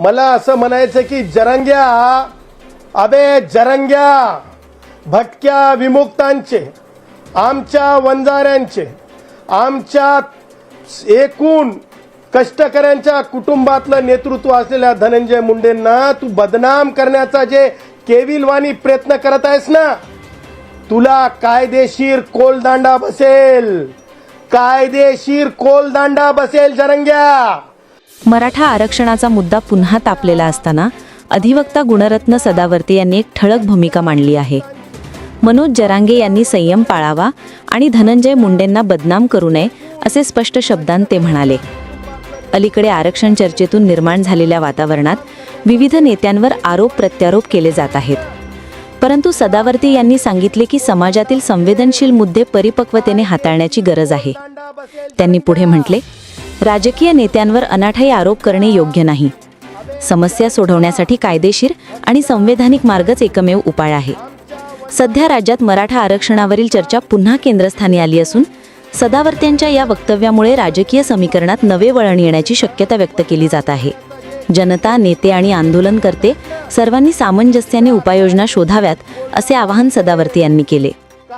मला असं म्हणायचं की जरंग्या अबे जरंग्या भटक्या विमुक्तांचे आमच्या वंजाऱ्यांचे आमच्या एकूण कष्टकऱ्यांच्या कुटुंबातलं नेतृत्व असलेल्या धनंजय मुंडेंना तू बदनाम करण्याचा जे केविलवाणी प्रयत्न करत आहेस ना तुला कायदेशीर कोलदांडा बसेल. कायदेशीर कोलदांडा बसेल जरंग्या. मराठा आरक्षणाचा मुद्दा पुन्हा तापलेला असताना अधिवक्ता गुणरत्न सदावर्ते यांनी एक ठळक भूमिका मांडली आहे. मनोज जरांगे यांनी संयम पाळावा आणि धनंजय मुंडेंना बदनाम करू नये असे स्पष्ट शब्दांत ते म्हणाले. अलीकडे आरक्षण चर्चेतून निर्माण झालेल्या वातावरणात विविध नेत्यांवर आरोप प्रत्यारोप केले जात आहेत. परंतु सदावर्ते यांनी सांगितले की समाजातील संवेदनशील मुद्दे परिपक्वतेने हाताळण्याची गरज आहे. त्यांनी पुढे म्हटले राजकीय नेत्यांवर अनाठाई आरोप करणे योग्य नाही. समस्या सोडवण्यासाठी कायदेशीर आणि संवैधानिक मार्गच एकमेव उपाय आहे. सध्या राज्यात मराठा आरक्षणावरील चर्चा पुन्हा केंद्रस्थानी आली असून सदावर्त्यांच्या या वक्तव्यामुळे राजकीय समीकरणात नवे वळण येण्याची शक्यता व्यक्त केली जात आहे. जनता नेते आणि आंदोलनकर्ते सर्वांनी सामंजस्याने उपाययोजना शोधाव्यात असे आवाहन सदावर्ती यांनी केले.